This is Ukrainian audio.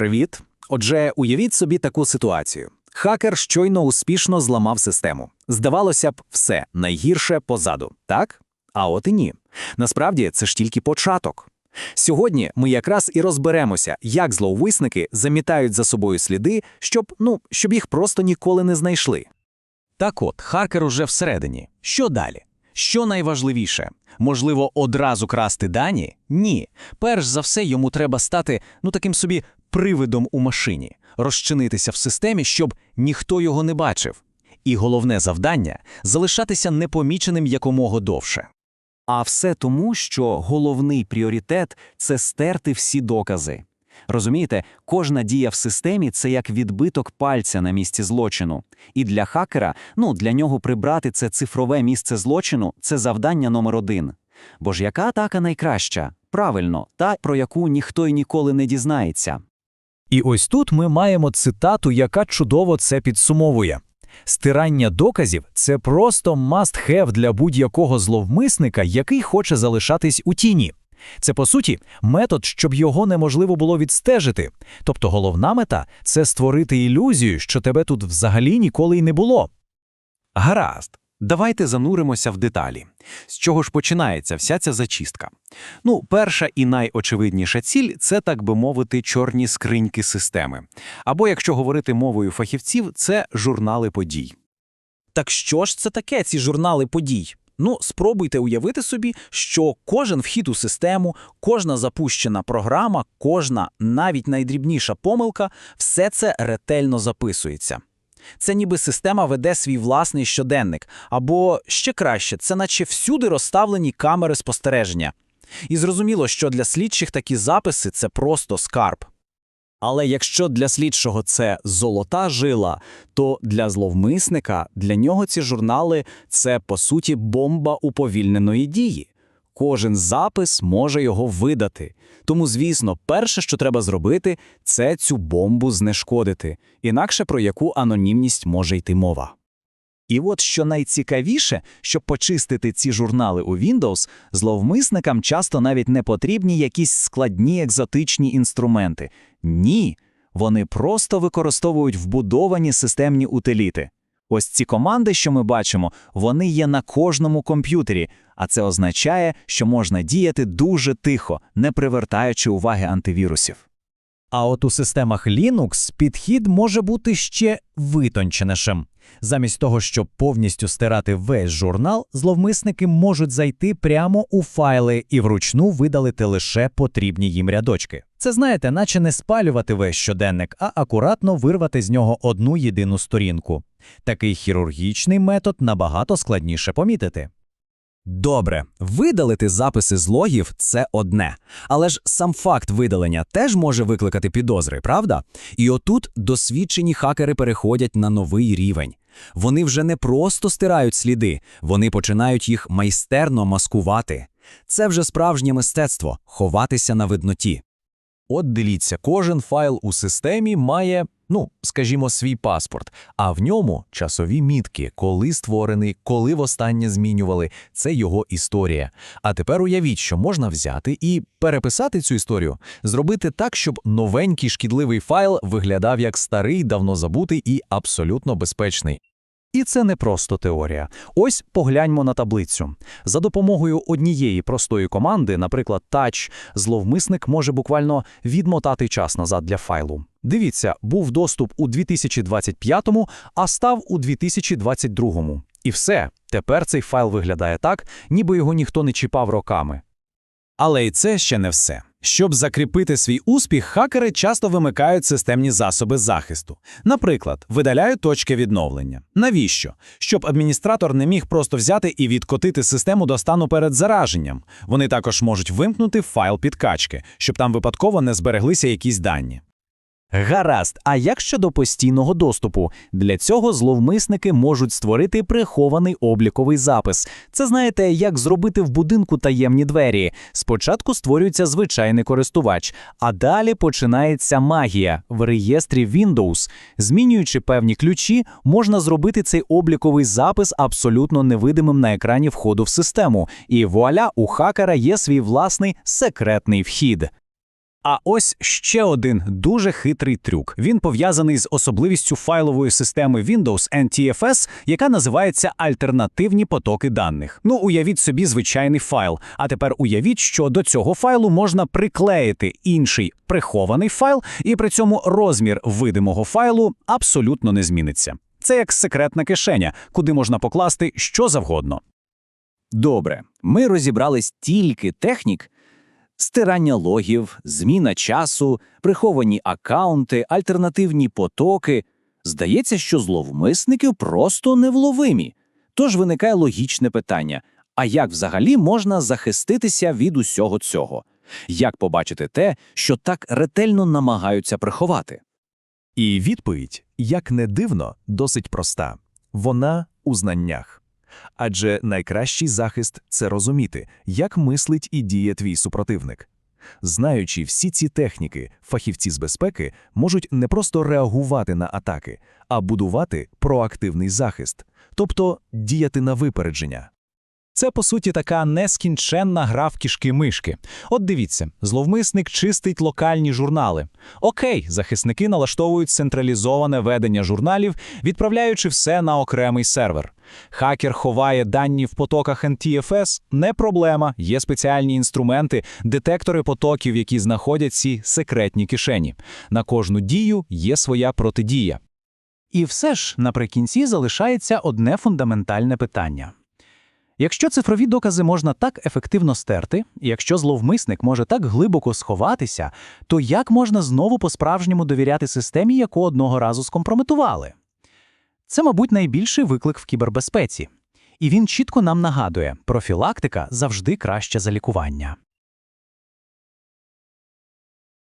Привіт. Отже, уявіть собі таку ситуацію. Хакер щойно успішно зламав систему. Здавалося б, все найгірше позаду, так? А от і ні. Насправді це ж тільки початок. Сьогодні ми якраз і розберемося, як зловмисники замітають за собою сліди, щоб, ну, щоб їх просто ніколи не знайшли. Так от, хакер уже всередині. Що далі? Що найважливіше? Можливо, одразу красти дані? Ні. Перш за все, йому треба стати, ну таким собі привидом у машині, розчинитися в системі, щоб ніхто його не бачив. І головне завдання залишатися непоміченим якомога довше. А все тому, що головний пріоритет це стерти всі докази. Розумієте, кожна дія в системі це як відбиток пальця на місці злочину. І для хакера, ну для нього прибрати це цифрове місце злочину це завдання номер один. Бо ж яка атака найкраща? Правильно, та про яку ніхто й ніколи не дізнається. І ось тут ми маємо цитату, яка чудово це підсумовує. Стирання доказів це просто must-have для будь-якого зловмисника, який хоче залишатись у тіні. Це, по суті, метод, щоб його неможливо було відстежити. Тобто головна мета це створити ілюзію, що тебе тут взагалі ніколи й не було. Гаразд, давайте зануримося в деталі. З чого ж починається вся ця зачистка? Ну, перша і найочевидніша ціль це, так би мовити, чорні скриньки системи. Або, якщо говорити мовою фахівців, це журнали подій. Так що ж це таке, ці журнали подій? Ну, спробуйте уявити собі, що кожен вхід у систему, кожна запущена програма, кожна навіть найдрібніша помилка все це ретельно записується. Це ніби система веде свій власний щоденник, або ще краще, це наче всюди розставлені камери спостереження. І зрозуміло, що для слідчих такі записи це просто скарб. Але якщо для слідчого це золота жила, то для зловмисника для нього ці журнали це по суті бомба уповільненої дії. Кожен запис може його видати. Тому, звісно, перше, що треба зробити, це цю бомбу знешкодити, інакше про яку анонімність може йти мова. І от що найцікавіше, щоб почистити ці журнали у Windows, зловмисникам часто навіть не потрібні якісь складні екзотичні інструменти. Ні, вони просто використовують вбудовані системні утиліти. Ось ці команди, що ми бачимо, вони є на кожному комп'ютері, а це означає, що можна діяти дуже тихо, не привертаючи уваги антивірусів. А от у системах Linux підхід може бути ще витонченішим. Замість того, щоб повністю стирати весь журнал, зловмисники можуть зайти прямо у файли і вручну видалити лише потрібні їм рядочки. Це знаєте, наче не спалювати весь щоденник, а акуратно вирвати з нього одну єдину сторінку. Такий хірургічний метод набагато складніше помітити. Добре, видалити записи з логів це одне. Але ж сам факт видалення теж може викликати підозри, правда? І отут досвідчені хакери переходять на новий рівень. Вони вже не просто стирають сліди, вони починають їх майстерно маскувати. Це вже справжнє мистецтво ховатися на видноті. От дивіться, кожен файл у системі має, ну, скажімо, свій паспорт, а в ньому часові мітки, коли створений, коли востаннє змінювали. Це його історія. А тепер уявіть, що можна взяти і переписати цю історію, зробити так, щоб новенький шкідливий файл виглядав як старий, давно забутий і абсолютно безпечний. І це не просто теорія. Ось погляньмо на таблицю. За допомогою однієї простої команди, наприклад, touch, зловмисник може буквально відмотати час назад для файлу. Дивіться, був доступ у 2025-му, а став у 2022-му. І все, тепер цей файл виглядає так, ніби його ніхто не чіпав роками. Але й це ще не все. Щоб закріпити свій успіх, хакери часто вимикають системні засоби захисту. Наприклад, видаляють точки відновлення. Навіщо? Щоб адміністратор не міг просто взяти і відкотити систему до стану перед зараженням. Вони також можуть вимкнути файл підкачки, щоб там випадково не збереглися якісь дані. Гаразд, а як щодо постійного доступу? Для цього зловмисники можуть створити прихований обліковий запис. Це знаєте, як зробити в будинку таємні двері. Спочатку створюється звичайний користувач, а далі починається магія в реєстрі Windows. Змінюючи певні ключі, можна зробити цей обліковий запис абсолютно невидимим на екрані входу в систему. І вуаля, у хакера є свій власний секретний вхід. А ось ще один дуже хитрий трюк. Він пов'язаний з особливістю файлової системи Windows NTFS, яка називається альтернативні потоки даних. Ну, уявіть собі звичайний файл. А тепер уявіть, що до цього файлу можна приклеїти інший прихований файл, і при цьому розмір видимого файлу абсолютно не зміниться. Це як секретна кишеня, куди можна покласти що завгодно. Добре, ми розібрали стільки технік: стирання логів, зміна часу, приховані акаунти, альтернативні потоки. Здається, що зловмисники просто невловимі. Тож виникає логічне питання: а як взагалі можна захиститися від усього цього? Як побачити те, що так ретельно намагаються приховати? І відповідь, як не дивно, досить проста. Вона у знаннях. Адже найкращий захист це розуміти, як мислить і діє твій супротивник. Знаючи всі ці техніки, фахівці з безпеки можуть не просто реагувати на атаки, а будувати проактивний захист, тобто діяти на випередження. Це, по суті, така нескінченна гра в кішки-мишки. От дивіться, зловмисник чистить локальні журнали. Окей, захисники налаштовують централізоване ведення журналів, відправляючи все на окремий сервер. Хакер ховає дані в потоках NTFS – не проблема, є спеціальні інструменти, детектори потоків, які знаходять ці секретні кишені. На кожну дію є своя протидія. І все ж наприкінці залишається одне фундаментальне питання. Якщо цифрові докази можна так ефективно стерти, якщо зловмисник може так глибоко сховатися, то як можна знову по-справжньому довіряти системі, яку одного разу скомпрометували? Це, мабуть, найбільший виклик в кібербезпеці. І він чітко нам нагадує, профілактика завжди краще за лікування.